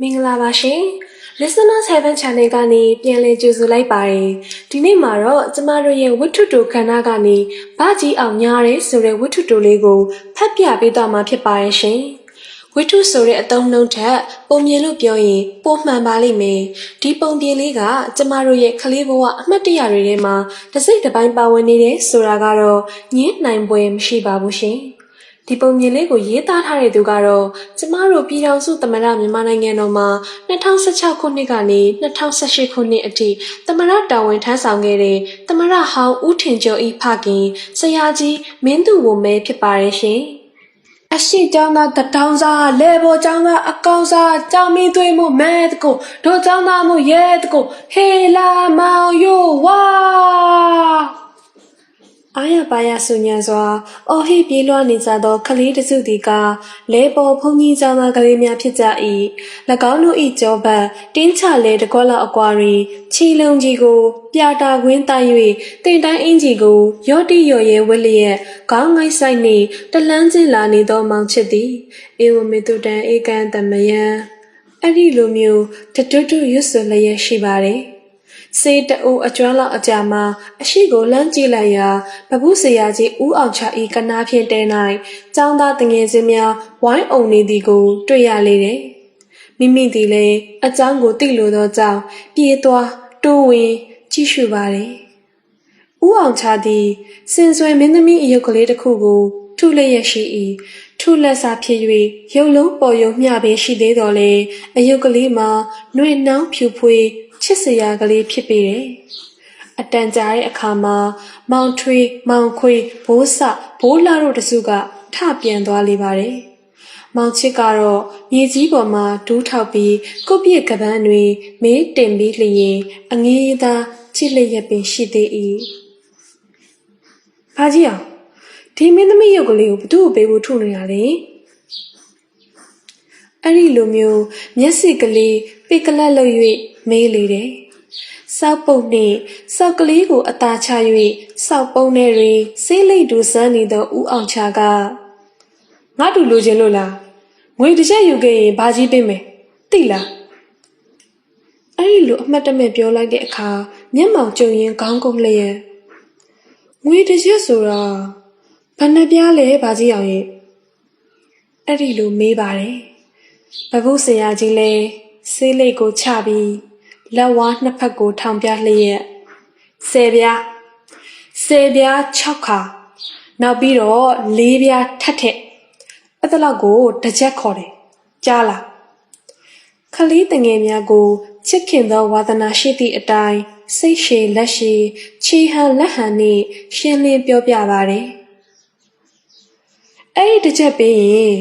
မင်္ဂလာပါရှင် Listener 7 Channel ကနေပြန်လည်ကြိုဆိုလိုက်ပါတယ်ဒီနေ့မှာတော့ကျမတို့ရဲ့ဝတ္ထုတိုခန္ဓာကနေဘာကြီးအောင်ညားရဲဆိုတဲ့ဝတ္ထုတိုလေးကိုဖတ်ပြပေးသွားမှာဖြစ်ပါတယ်ရှင်ဝတ္ထုဆိုတဲ့အသုံးနှုန်းထက်ပုံမြင်လို့ပြောရင်ပိုမှန်ပါလိမ့်မယ်ဒီပုံပြင်လေးကကျမတို့ရဲ့ကလေးဘဝအမှတ်တရတွေထဲမှာတစ်စိတ်တစ်ပိုင်းပါဝင်နေတယ်ဆိုတာကတော့ညင်းနိုင်ပွဲမရှိပါဘူးရှင် ဒီပုံမြင်လေးကိုရေးသားထားတဲ့သူကတော့ကျမတို့ပြည်ထောင်စုသမ္မတမြန်မာနိုင်ငံတော်မှာ2016ခုနှစ်ကနေ2018ခုနှစ်အထိသမ္မတတာဝန်ထမ်းဆောင်ခဲ့တဲ့သမ္မတဟောင်းဦးထင်ကျော်ဤဖခင်ဆရာကြီးမင်းသူဝမဲဖြစ်ပါရဲ့ရှင်။အရှိကျောင်းသားတထောင်စားလေဘောကျောင်းသားအကောင်စားကျောင်းမီသွေးမှုမဲတကိုဒိုကျောင်းသားမှုရဲတကိုဟေလာမောင်ယိုဝါ အာရပါရဆုညံစွာအော်ဟိပြေးလွှားနေကြသောကလေးတစုသည်ကလဲပေါ်ဖုန်ကြီးကျောင်းသားကလေးများဖြစ်ကြ၏၎င်းတို့၏ကြောဘတ်တင်းချလဲတကွက်လောက်အကွာတွင်ခြီလုံးကြီးကို ပြာတာခွင်းတိုက်၍တင်တိုင်းအင်ကြီးကိုရော့တိရော်ရဲဝက်လျက်ခေါင်းငိုက်ဆိုင်နှင့်တလန်းချင်းလာနေသောမောင်ချစ်သည်အေဝမေတုတံဧကန်တမယံအဲ့ဒီလိုမျိုးတတွတ်တွတ်ရွတ်ဆိုလျက်ရှိပါတယ် စေတအိုအကျွမ်းလောက်အကြာမှာအရှိကိုလမ်းကြည့်လိုက်ရာဗပုဆရာကြီးဦးအောင်ချဤကနာဖြင့်တဲ၌ចောင်းသားတငယ်ချင်းများဝိုင်းအုံနေသည်ကို တွေ့ရလေတယ်။မိမိသည်လည်းအကြောင်းကိုသိလိုသောကြောင့်ပြေးသွားတိုးဝင်ကြည့်ရှုပါလေ။ဦးအောင်ချသည်စင်ဆွယ်မင်းသမီးအယုတ်ကလေးတစ်ခုကိုထုလျက်ရှိ၏ထုလက်စာဖြစ်၍ရုပ်လုံးပေါ်ရုံမျှပင်ရှိသေးတော်လဲအယုတ်ကလေးမှာနှွေနှောင်းဖြူဖွေး ချစ်စရာကလေးဖြစ်ပေတယ်။အတန်ကြာတဲ့အခါမှာမောင်ထွေးမောင်ခွေဘိုးဆဘိုးလာတို့တစုကထပြန်သွားလေပါတယ်။မောင်ချစ်ကတော့မြေကြီးပေါ်မှာဒူးထောက်ပြီးကုတ်ပြစ်ကပန်းတွေမေးတင်ပြီးလျင်အငေးသားချစ်လျက်ပင်ရှိသေး၏။ဘာကြီးအောင်ဒီမင်းသမီးရုပ်ကလေးကိုဘသူ့ကိုပေးဖို့ထုနေရလဲ။အဲ့ဒီလိုမျိုးမျက်စိကလေးပိတ်ကလတ်လို့၍ မေးလေတယ်။စောက်ပုတ်နှင့်စောက်ကလေးကိုအသာချ၍စောက်ပုံးထဲတွင်ဆေးလိတ်တူစမ်းနေသောဦးအောင်ချာကငါတူလိုချင်လို့လားငွေတစ်ချက်ယူခဲ့ရင်ဘာကြီးပေးမယ်သိလားအဲ့ဒီလိုအမှတ်တမဲ့ပြောလိုက်တဲ့အခါမျက်မှောင်ကျုံရင်ခေါင်းကုန်းလျက်ငွေတစ်ချက်ဆိုတာဘယ်နှပြားလဲဘာကြီးအောင်ရဲ့အဲ့ဒီလိုမေးပါတယ်ဘဘုဆရာကြီးလည်းဆေးလိတ်ကိုချပြီး လက်ဝါးနှစ်ဖက်ကို ထောင်ပြလျက်ဆယ်ပြားဆယ်ပြား6ခါနောက်ပြီးတော့၄ပြားထက်ထက်အဲ့ဒါလောက်ကိုတစ်ချက်ခေါ်တယ်ကြားလားခလေးတငယ်များကိုချစ်ခင်သောဝါသနာရှိသည့်အတိုင်းစိတ်ရှည်လက်ရှည်ခြေဟန်လက်ဟန်နှင့်ရှင်းလင်းပြောပြပါတယ်အဲ့ဒီတစ်ချက်ပေးရင်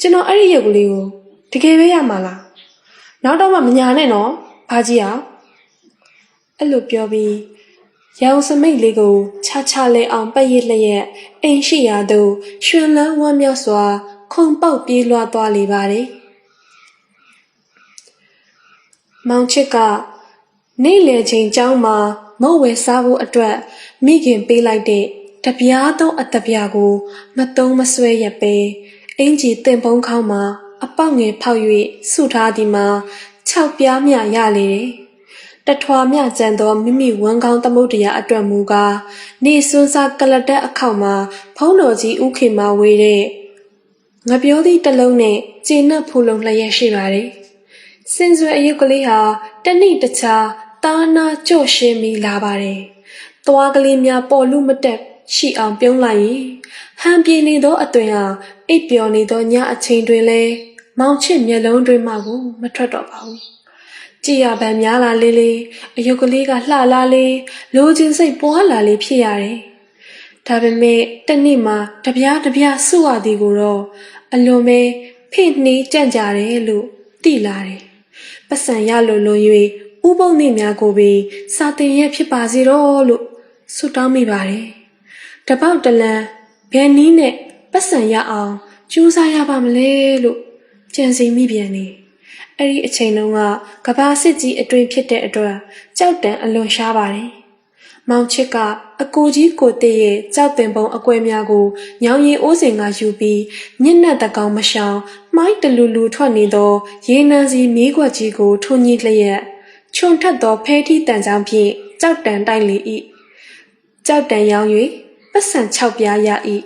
ကျွန်တော်အဲ့ဒီရုပ်ကလေးကိုတကယ်ပဲရမှာလားနောက်တော့မှမညာနဲ့နော် ဘာကြီးอ่ะအဲ့လိုပြောပြီးရောင်စမိတ်လေးကိုချာချာလဲအောင်ပတ်ရစ်လျက်အိမ်ရှိရာသို့ရွှင်လန်းဝမ်းမြောက်စွာ ခုံပေါက်ပြေးလွှားသွားလေပါတယ်မောင်ချစ်ကနေ့လယ်ချိန်ကျောင်းမှာမုတ်ဝဲစားဖို့အတွက်မိခင်ပေးလိုက်တဲ့တပြားသောအတပြားကို မတုံးမဆွဲရပဲအင်ကြီးတင်ပုံးခေါင်းမှာအပေါက်ငယ်ဖောက်၍ဆုထားသည်မှာ 6ပြားမြရလေတယ်။တထွာမြကြံသောမိမိဝမ်းကောင်းသမုဒ္ဒရာအတွက်မူကားနေစွန်းစားကလတက်အခေါက်မှာဖုံးတော်ကြီးဥခေမာဝေးတဲ့ငပြောသည့်တလုံးနဲ့ကျေနပ်ဖူလုံလျက်ရှိပါတယ်။စင်စွယ်အယုတ်ကလေးဟာတနေ့တခြားတာနာကြော့ရှင်းမိလာပါတယ်။သွားကလေးများပေါ်လူမတက်ရှိအောင်ပြုံးလိုက်ရင်ဟန်ပြေနေသောအသွင်ဟာအိပ်ပျော်နေသောညအချိန်တွင်လဲ မောင်ချစ်မျက်လုံးတွင်မှကိုမထွက်တော့ပါဘူးကြည်ရပန်များလာလေးလေးအယုတ်ကလေးကလှလာလေးလိုချင်စိတ်ပွားလာလေးဖြစ်ရတယ်ဒါပေမဲ့တနေ့မှတပြားတပြားစုရသည်ကိုတော့အလွန်ပဲဖိနှီးကြံ့ကြတယ်လို့သိလာတယ်ပတ်စံရလို့လွန်၍ဥပုံနေများကိုပင်စာတင်ရဖြစ်ပါစေတော့လို့ဆုတောင်းမိပါတယ်တပေါက်တလန်ဘယ်နည်းနဲ့ပတ်စံရအောင်ကြိုးစားရပါမလဲလို့ ကြံစီမိပြန်နေအဲ့ဒီအချိန်တုန်းကကဘာစစ်ကြီးအတွင်ဖြစ်တဲ့အတွက်ကြောက်တန်အလွန်ရှားပါတယ်မောင်ချစ်ကအကိုကြီးကိုတည့်ရဲ့ကြောက်တင်ပုံအကွဲများကိုညောင်ရင်အိုးစင်ကယူပြီးညစ်နက်တကောင်မရှောင်မိုင်းတလူလူထွက်နေသော ရေနံစီမီးခွက်ကြီးကိုထွန်းကြီးလျက်ခြုံထက်သောဖဲထီတန်ကြောင်ဖြင့်ကြောက်တန်တိုက်လေ၏ကြောက်တန်ရောင်း၍ပတ်စံ6ပြားရ၏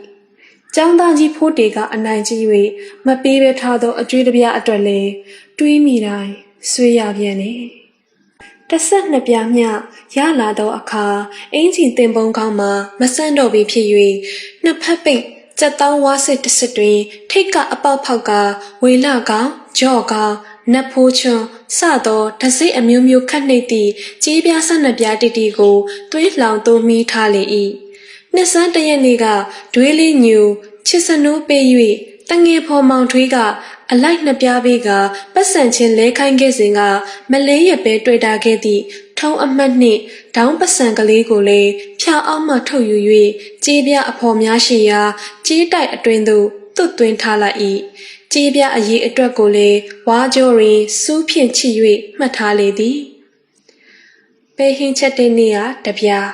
ကျောင်းသားကြီးဖိုးတေကအနိုင်ကြီး၍မပေးဘဲထားသောအကျွေးတပြားအတွက်လည်းတွေးမိတိုင်းဆွေးရပြန်တယ်တစ်ဆက်နှစ်ပြားမျှရလာသောအခါအင်ဂျင်တင်ပုံကောင်းမှမဆန့်တော့ပြီဖြစ်၍နှစ်ဖက်ပိတ်စက်တောင်းဝါစစ်တစ်စစ်တွင် ထိတ်ကအပေါက်ဖောက်ကဝေလာကောင်ကြော့ကောင်နတ်ဖိုးချွန်းစသောတစိအမျိုးမျိုးခတ်နှိပ်သည့်ကြေးပြားဆက်နှစ်ပြားတီတီကိုသွေးလောင်သွမီးထားလေ၏ နှစ်ဆန်းတရက်နေ့ကဒွေးလေးညူချစ်စနိုးပေး၍တငယ်ဖော်မောင်ထွေးကအလိုက်နှစ်ပြားပေးကပတ်စံချင်းလဲခိုင်းခဲ့စဉ်ကမလေးရပဲတွေ့တာခဲ့သည့်ထုံးအမှတ်နှင့်ဒေါင်းပတ်စံကလေးကိုလည်းဖြာအောင်မှထုတ်ယူ၍ကြေးပြအဖော်များရှိရာကြေးတိုက်အတွင်သို့သွတ်သွင်းထားလိုက်၏ကြေးပြအရေးအတွက်ကိုလည်းဝါကြောတွင်စူးဖြင့်ချစ်၍မှတ်ထားလေသည်ပေဟင်းချက်တဲ့နေ့ကတပြား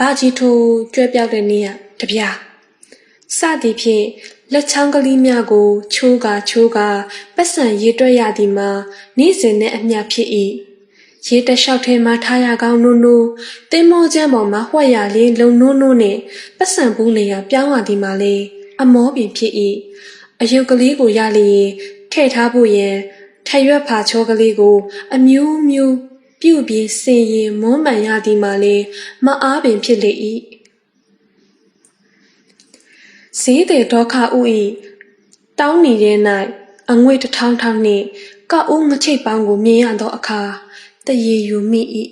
ဘာကြီးထိုးကျွဲပြောက်တဲ့နေ့ကတပြားစသည်ဖြင့်လက်ချောင်းကလေးများကိုချိုးကာချိုးကာပတ်စံရေးတွက်ရသည်မှာနေ့စဉ်နဲ့အမျှဖြစ်၏ရေတလျှောက်ထဲမှာထားရကောင်းနိုးနိုးတင်းမောချမ်းပေါ်မှာဝှက်ရလေးလုံနိုးနိုးနဲ့ပတ်စံဘူးနေရပြောင်းရသည်မှာလေအမောပင်ဖြစ်၏အယုတ်ကလေးကိုရလျင်ထည့်ထားဖို့ရန်ထရွက်ဖာချောကလေးကို အမျိုးမျိုး ပြုတ်ပြီးစင်ရင်မွမ်းမှန်ရသည်မှာလေမအားပင်ဖြစ်လေ၏ဈေးတဲ့ဒေါခဥ၏တောင်းနေတဲ့၌အငွေတစ်ထောင်းထောင်းနှင့်ကောက်ဦးငချိတ်ပေါင်းကိုမြင်ရသောအခါတရေယူမိ၏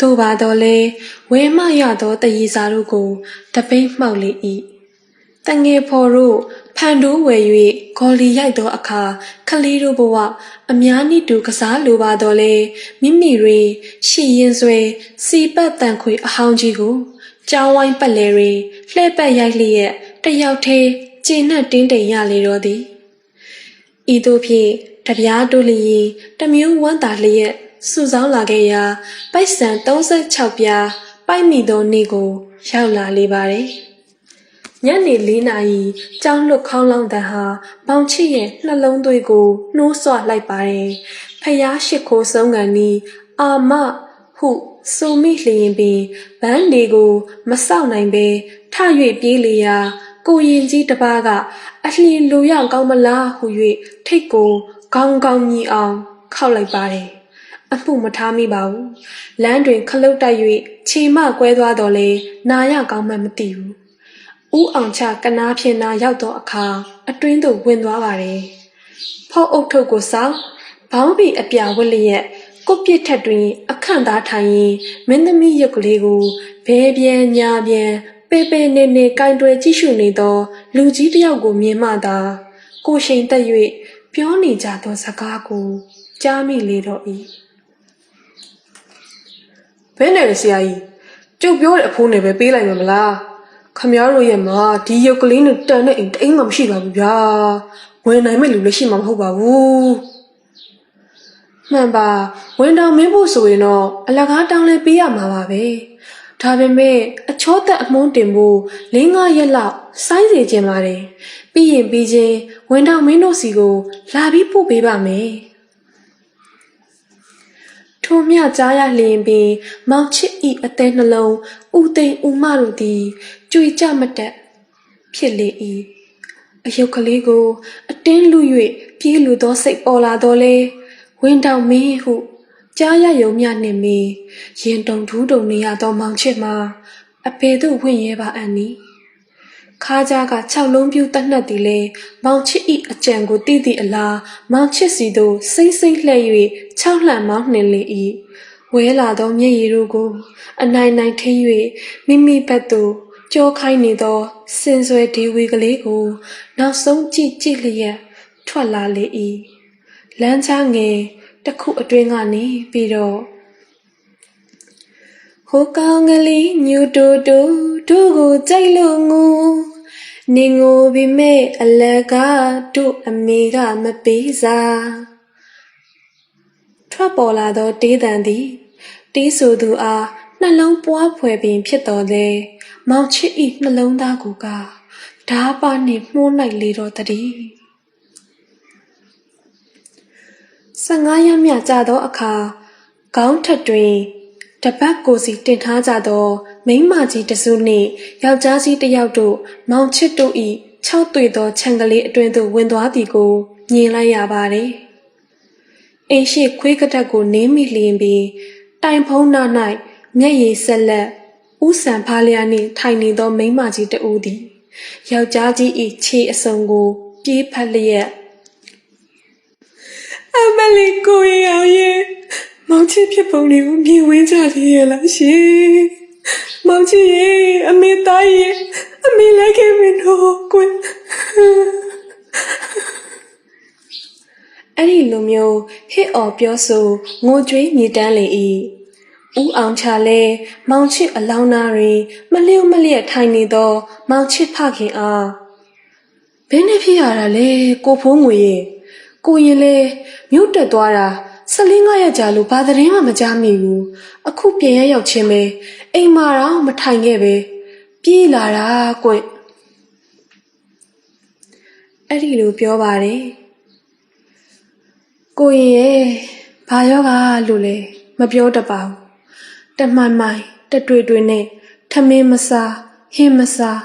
သို့ပါတော့လေဝဲမရသောတရေစာတို့ကိုတပိတ်မှောက်လေ၏တငယ်ဖော်တို့ ဖန်တိုးဝယ်၍ဂေါ်လီရိုက်သောအခါခလေးတို့ဘဝအများနည်းတူကစားလိုပါတော့လေမိမိတွင်ရှီရင်ဆွဲစီပတ်တန်ခွေအဟောင်းကြီးကိုကြောင်းဝိုင်းပတ်လဲတွင်လှဲ့ပတ်ရိုက်လျက်တယောက်သေးကျဉ်နှံ့တင်းတိမ်ရလေတော့သည်ဤသို့ဖြင့်တပြားတို့လျင်တမျိုးဝမ်းသာလျက်စုဆောင်းလာခဲ့ရာပိုက်ဆံ36ပြားပိုက်မိသောနေ့ကို ရောက်လာလေပါတယ် ညနေ၄နာရီကြောင်းလွတ်ခေါင်းလောင်းတန်ဟာပေါင်ချစ်ရဲ့နှလုံးသွေးကိုနှိုးဆွလိုက်ပါတယ်ဖျားရှိခိုးဆုံးကန်နီအာမဟုဆိုမိလျင်ပင်ဗန်းလေကိုမစောက်နိုင်ပဲထ၍ပြေးလေရာကိုရင်ကြီးတပါးကအလျင်လူရောက်ကောင်းမလားဟု၍ထိတ်ကိုကောင်းကောင်းမြည်အောင်ခောက်လိုက်ပါတယ်အမှုမထားမိပါဘူးလမ်းတွင်ခလုတ်တိုက်၍ခြေမကွဲသွားတော်လေနာရကောင်းမှမသိဘူး ဦးအောင်ချကနာဖြင့်နာရောက်သောအခါအတွင်းသို့ဝင်သွားပါတယ်ဖောက်အုပ်ထုပ်ကိုစောင်းဘောင်းဘီအပြာဝက်လျက်ကိုပြစ်ထက်တွင် အခန့်သားထိုင်ရင်မင်းသမီးရုပ်ကလေးကိုဘဲပြန်ညာပြန်ပေပေနေနေကင်တွယ်ကြည့်ရှုနေသော လူကြီးတယောက်ကိုမြင်မှသာကိုရှိန်တက်၍ပြောနေကြသောစကားကိုကြားမိလေတော့၏ဘယ်နဲ့လဲဆရာကြီးကျုပ်ပြောတဲ့အဖိုးနဲ့ပဲပေးလိုက်မှာမလား ခမည်းတော်ရဲ့မှာဒီရုပ်ကလေးနဲ့တန်တဲ့အိမ်တိမ်မှမရှိပါဘူးဗျာဝင်နိုင်မဲ့လူလည်းရှိမှာမဟုတ်ပါဘူးမှန်ပါဝင်တော်မင်းဖို့ဆိုရင်တော့အလကားတောင်းလဲပေးရမှာပါပဲဒါပေမဲ့အချောသက်အမုန်းတင်ဖို့၄၅ရက်လောက်စိုင်းစီခြင်းပါတယ်ပြီးရင်ပြီးချင်းဝင်တော်မင်းတို့စီကို လာပြီးပို့ပေးပါမယ်ထိုမြကြားရလျင်ပင် မောင်ချစ်ဤအသေးနှလုံးဥသိမ်ဥမတို့သည် ကြွေကြမတက်ဖြစ်လေ၏အယုတ်ကလေးကို အတင်းလူ၍ပြေးလူသောစိတ်ပေါ်လာတော့လေဝင်းတောင်မင်းဟုကြားရယုံမြနှင့်မီရင်တုံထူးတုံနေရသောမောင်ချစ်မှာအဖေတို့ဝင်ရဲပါအန်နီခါးကြားက၆လုံးပြူတတ်နှက်သည်လေမောင်ချစ်ဤအကြံကိုတိတိအလားမောင်ချစ်စီတို့စိမ့်စိမ့်လှဲ့၍၆လှန်မောင်းနှင်လေ၏ဝဲလာသောမျက်ရည်တို့ကို အနိုင်နိုင်ထင်း၍မိမိဘက်သို့ ကြောခိုင်းနေသောစင်ဆွဲဒေဝီကလေးကို နောက်ဆုံးကြည့်ကြည့်လျက်ထွက်လာလေ၏လမ်းချငယ်တစ်ခုအတွင်းကနေပြီးတော့ဟိုကောင်ကလေးညူတူတူတို့ကိုကြိုက်လို့ငိုနေငိုပြီးမဲ့အလကတို့အမေကမပေးစားထွက်ပေါ်လာသောတေးတန်သည်တေးဆိုသူအား နှလုံးပွားဖွယ်ပင်ဖြစ်တော်လေမောင်ချစ်ဤနှလုံးသားကိုကဓာပါနှင့်မှုန်းလိုက်လေတော့တည်း15ရက်မြကြာသောအခါခေါင်းထက်တွင်တပတ်ကိုစီတင်ထားကြသောမိန်းမကြီးတစုနှင့်ယောက်ျားကြီးတစ်ယောက်တို့မောင်ချစ်တို့၏ခြောက်သွေသောခြံကလေးအတွင်သို့ဝင်သွားသည်ကိုမြင်လိုက်ရပါတယ်။အိမ်ရှိခွေးကတက်ကိုနင်းမိလျင်ပြီးတိုင်ဖုံးနာ၌ မျက်ရည်ဆက်လက်ဥဆန်ဖားလျာနှင့်ထိုင်နေသောမိန်းမကြီးတဦးသည်ယောက်ျားကြီး၏ခြေအစုံကိုပြေးဖက်လျက်အမလီကိုရအောင်ရဲ့မောင်ချစ်ဖြစ်ပုံလေးကိုမြင်ဝင်းကြသေးရလားရှင်မောင်ချစ်ရဲ့အမေသားရဲ့အမေလိုက်ခဲ့မင်းတို့ကွယ်အဲ့ဒီလိုမျိုးဟစ်အော်ပြောဆိုငိုကြွေးမြေတမ်းလေ၏ ဦးအောင်ချလဲမောင်ချစ်အလောင်းသားတွင်မလျော့မလျက်ထိုင်နေသော မောင်ချစ်ဖခင်အားဘယ်နဲ့ဖြစ်ရတာလဲကိုဖိုးငွေရဲ့ကိုရင်လဲမြို့တက်သွားတာ၁၄၅ရက်ကြာလို့ဘာသတင်းမှမကြားမိဘူးအခုပြန်ရရောက်ချင်းပဲအိမ်မာတော့မထိုင်ခဲ့ပဲပြေးလာတာကွအဲ့ဒီလိုပြောပါတယ်ကိုရင်ရဲ့ဘာယောဂလို့လဲမပြောတတ်ပါဘူး တမှန်မှန်တတွေ့တွေ့နဲ့ထမင်းမစားဟင်းမစား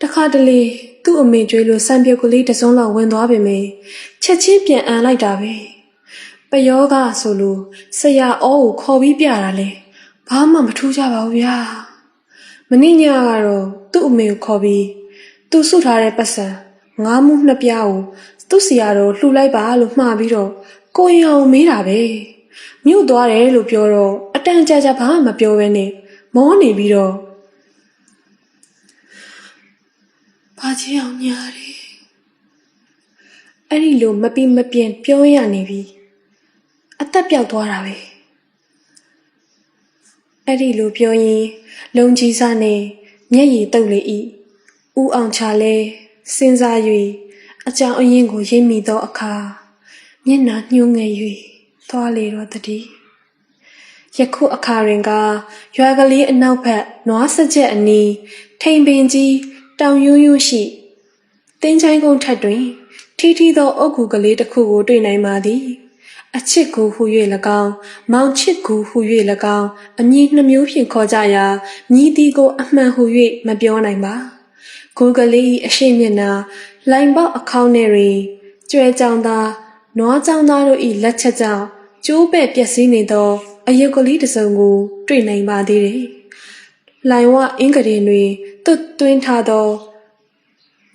တခါတလေသူ့အမေကျွေးလို့စံပြုတ်ကလေးတစ်စုံလောက်ဝင်သွားပြီမေချက်ချင်းပြန်အန်လိုက်တာပဲပယောဂဆိုလို့ဆရာအောကိုခေါ်ပြီးပြတာလေဘာမှမထူးကြပါဘူးဗျာမင်းညကတော့သူ့အမေကိုခေါ်ပြီးသူစုထားတဲ့ပတ်စံငါးမှုနှစ်ပြားကိုသူ့ဆရာတော်လှူလိုက်ပါလို့မှားပြီးတော့ကိုရင်အောင်မေးတာပဲမြို့သွားတယ်လို့ပြောတော့အ တန်ကြာကြာဘာမှမပြောဘဲနဲ့မောနေပြီးတော့ဘာချင်အောင်ညာတယ်အဲ့ဒီလိုမပြီးမပြင်းပြောရနေပြီအသက်ပြောက်သွားတာပဲအဲ့ဒီလိုပြောရင်လုံကြီးစားနဲ့မျက်ရည်တုပ်လေ၏ဦးအောင်ချလဲစဉ်းစား၍အကြောင်းအရင်းကိုရင်းမိသောအခါမျက်နှာညှိုးငယ်၍သွားလေတော့တည်း ယခုအခါတွင်ကရွာကလေးအနောက်ဘက်နွားစကြက်အနီးထိန်ပင်ကြီးတောင်ရိုးရိုးရှိတင်းချိုင်းကုန်းထက်တွင် ထီထီသောအုတ်ဂူကလေးတစ်ခုကိုတွေ့နိုင်ပါသည်အချစ်ကူဟူ၍၎င်းမောင်ချစ်ကူဟူ၍၎င်းအမည်နှမျိုးဖြင့်ခေါ်ကြရာမြည်သည်ကို အမှန်ဟူ၍မပြောနိုင်ပါဂူကလေး၏အရှိမျက်နှာလိုင်ပေါက်အခေါင်းထဲတွင်ကျွဲကြောင်သားနွားကြောင်သားတို့၏လက်ချက်ကြောင့်ကျိုးပဲ့ပျက်စီးနေသော အယုတ်ကလေးတစ်စုံကို တွေ့နိုင်ပါသေးတယ်။လိုင်ဝအင်္ဂရင်တွင်တွတ်သွင်းထားသော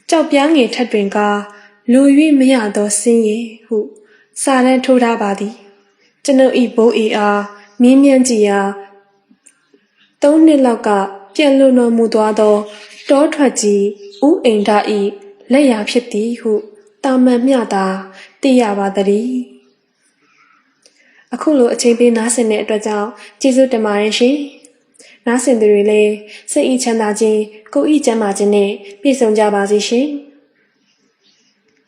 ကြောက်ပြားငယ်ထက်တွင်ကလူ၍မရသောဆင်းရဲဟု စာတန်းထိုးထားပါသည်ကျွန်ုပ်ဤဘိုးအေအားမြင်းမြန်းကြည်ရာသုံးနှစ်လောက်ကပြန်လွန်တော်မူသွားသောတောထွက်ကြီးဥအိန္ဒာဤလက်ရာဖြစ်သည်ဟုတာမန်မျှသာသိရပါသည် အခုလိုအချိန်ပေးနားဆင်တဲ့အတွက်ကြောင့်ကျေးဇူးတင်ပါတယ်ရှင်နားဆင်သူတွေလည်းစိတ်ဤချမ်းသာခြင်းကိုယ်ဤကျန်းမာခြင်းနဲ့ပြည့်စုံကြပါစေရှင်